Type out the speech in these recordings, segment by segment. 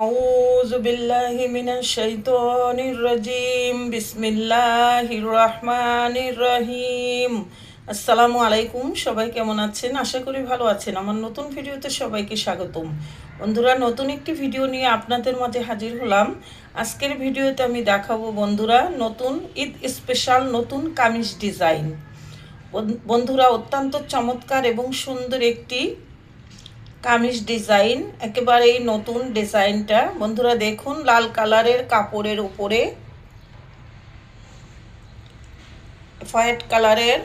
أعوذ بالله من الشيطان الرجيم بسم الله الرحمن الرحيم আসসালামু আলাইকুম সবাই কেমন আছেন আশা করি ভালো আছেন আমার নতুন ভিডিওতে সবাইকে স্বাগতম বন্ধুরা নতুন একটি ভিডিও নিয়ে আপনাদের মাঝে হাজির হলাম আজকের ভিডিওতে আমি দেখাবো বন্ধুরা নতুন ঈদ স্পেশাল নতুন কামিজ ডিজাইন বন্ধুরা অত্যন্ত চমৎকার এবং সুন্দর একটি কামিজ ডিজাইন, একেবারেই নতুন ডিজাইনটা। বন্ধুরা দেখুন, লাল কালারের কাপড়ের উপরে। হোয়াইট কালারের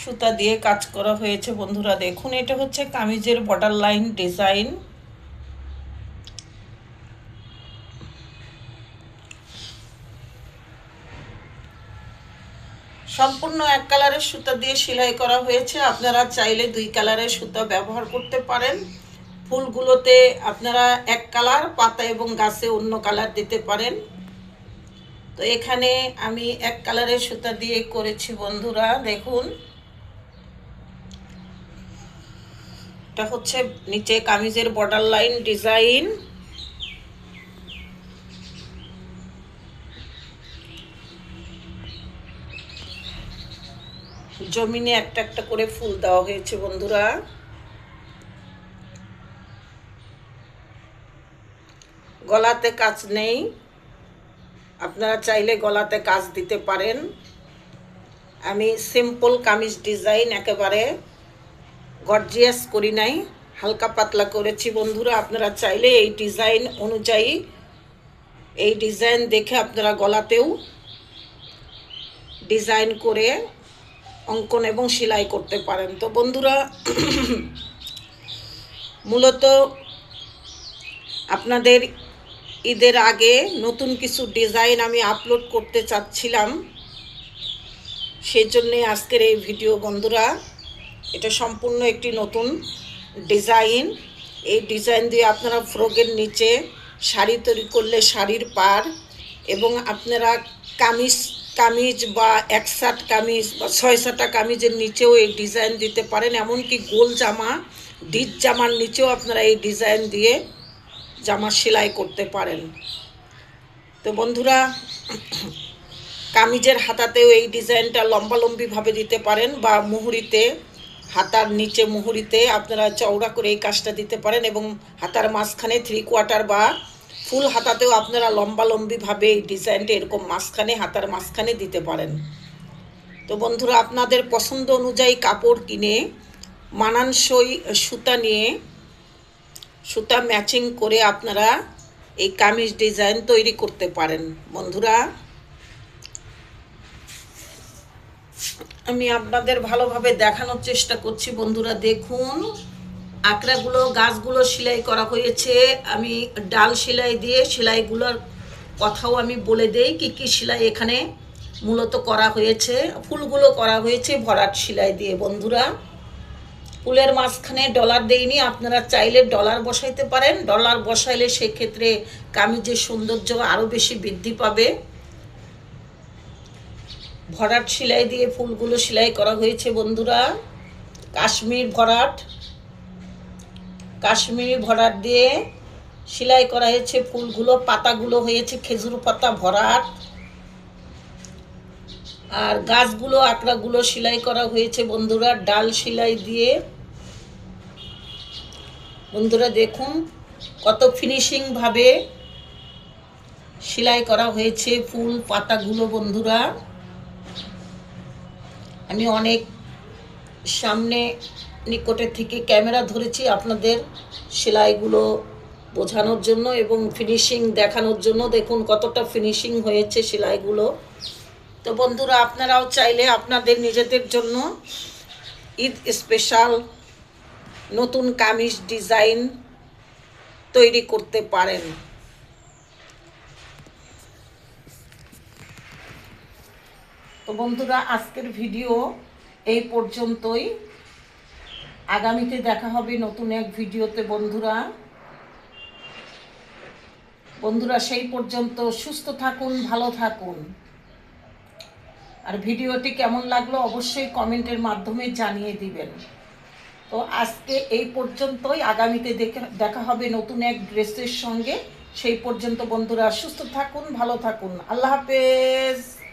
সুতা দিয়ে কাজ করা হয়েছে বন্ধুরা। দেখুন, এটা হচ্ছে কামিজের বর্ডার লাইন ডিজাইন। সম্পূর্ণ এক কালারের সুতা দিয়ে সেলাই করা হয়েছে। আপনারা চাইলে দুই কালারের সুতা ব্যবহার করতে পারেন। ফুলগুলোতে আপনারা এক কালার, পাতা এবং গাছে অন্য কালার দিতে পারেন। তো এখানে আমি এক কালারের সুতা দিয়ে করেছি বন্ধুরা, দেখুন। এটা হচ্ছে নিচে কামিজের বর্ডার লাইন ডিজাইন। জমিনে একটা একটা করে ফুল দেওয়া হয়েছে, বন্ধুরা। গলাতে কাজ নেই। আপনারা চাইলে গলাতে কাজ দিতে পারেন। আমি সিম্পল কামিজ ডিজাইন একেবারে গর্জিয়াস করি নাই, হালকা পাতলা করেছি, বন্ধুরা। আপনারা চাইলে এই ডিজাইন অনুযায়ী এই ডিজাইন দেখে আপনারা গলাতেও ডিজাইন করে অঙ্কন এবং সেলাই করতে পারেন। তো বন্ধুরা, মূলত আপনাদের ঈদের আগে নতুন কিছু ডিজাইন আমি আপলোড করতে চাচ্ছিলাম। সেই জন্যে আজকের এই ভিডিও বন্ধুরা, এটা সম্পূর্ণ একটি নতুন ডিজাইন। এই ডিজাইন দিয়ে আপনারা ফ্রকের নিচে শাড়ি তৈরি করলে শাড়ির পার এবং আপনারা কামিজ কামিজ বা এক শার্ট কামিজ বা ছয় সাটা কামিজের নিচেও এই ডিজাইন দিতে পারেন, এমনকি গোল জামা ডিজ জামার নিচেও আপনারা এই ডিজাইন দিয়ে জামা সেলাই করতে পারেন। তো বন্ধুরা, কামিজের হাতাতেও এই ডিজাইনটা লম্বালম্বিভাবে দিতে পারেন বা মুহুরিতে, হাতার নিচে মুহুরিতে আপনারা চওড়া করে এই কাজটা দিতে পারেন এবং হাতার মাঝখানে থ্রি কোয়ার্টার বা ফুল হাতাতেও আপনারা লম্বালম্বিভাবে এই ডিজাইনটা এরকম মাঝখানে, হাতার মাঝখানে দিতে পারেন। তো বন্ধুরা, আপনাদের পছন্দ অনুযায়ী কাপড় কিনে মানানসই সুতা নিয়ে, সুতা ম্যাচিং করে আপনারা এই কামিজ ডিজাইন তৈরি করতে পারেন। বন্ধুরা, আমি আপনাদের ভালোভাবে দেখানোর চেষ্টা করছি। বন্ধুরা, দেখুন। আঁকড়াগুলো, গাছগুলো সেলাই করা হয়েছে। আমি ডাল সেলাই দিয়ে সেলাইগুলোর কথাও আমি বলে দেই, কি কি সেলাই এখানে মূলত করা হয়েছে। ফুলগুলো করা হয়েছে ভরাট সেলাই দিয়ে, বন্ধুরা। ফুলের মাঝখানে ডলার দেইনি, আপনারা চাইলে ডলার বসাইতে পারেন। ডলার বসাইলে সেক্ষেত্রে কামিজের সৌন্দর্য আরও বেশি বৃদ্ধি পাবে। ভরাট সেলাই দিয়ে ফুলগুলো সেলাই করা হয়েছে, বন্ধুরা। কাশ্মীর ভরাট। কাশ্মীরি ভরাট দিয়ে সেলাই করা হয়েছে ফুলগুলো, পাতাগুলো হয়েছে, খেজুর পাতা ভরাট। আর গাছগুলো আঁকড়াগুলো সেলাই করা হয়েছে বন্ধুরা, ডাল সেলাই দিয়ে। বন্ধুরা দেখুন কত ফিনিশিংভাবে সেলাই করা হয়েছে ফুল, পাতাগুলো বন্ধুরা। আমি অনেক সামনে নিকটের থেকে ক্যামেরা ধরেছি আপনাদের সেলাইগুলো বোঝানোর জন্য এবং ফিনিশিং দেখানোর জন্য। দেখুন কতটা ফিনিশিং হয়েছে সেলাইগুলো। তো বন্ধুরা, আপনারাও চাইলে আপনাদের নিজেদের জন্য ঈদ স্পেশাল নতুন কামিজ ডিজাইন তৈরি করতে পারেন। তো বন্ধুরা, আজকের ভিডিও এই পর্যন্তই। আগামীতে দেখা হবে নতুন এক ভিডিওতে, বন্ধুরা। বন্ধুরা, সেই পর্যন্ত সুস্থ থাকুন, ভালো থাকুন। আর ভিডিওটি কেমন লাগল অবশ্যই কমেন্টের মাধ্যমে জানিয়ে দিবেন। তো আজকে এই পর্যন্তই। আগামীতে দেখা দেখা হবে নতুন এক ড্রেসের সঙ্গে। সেই পর্যন্ত, বন্ধুরা, সুস্থ থাকুন, ভালো থাকুন। আল্লাহ হাফেজ।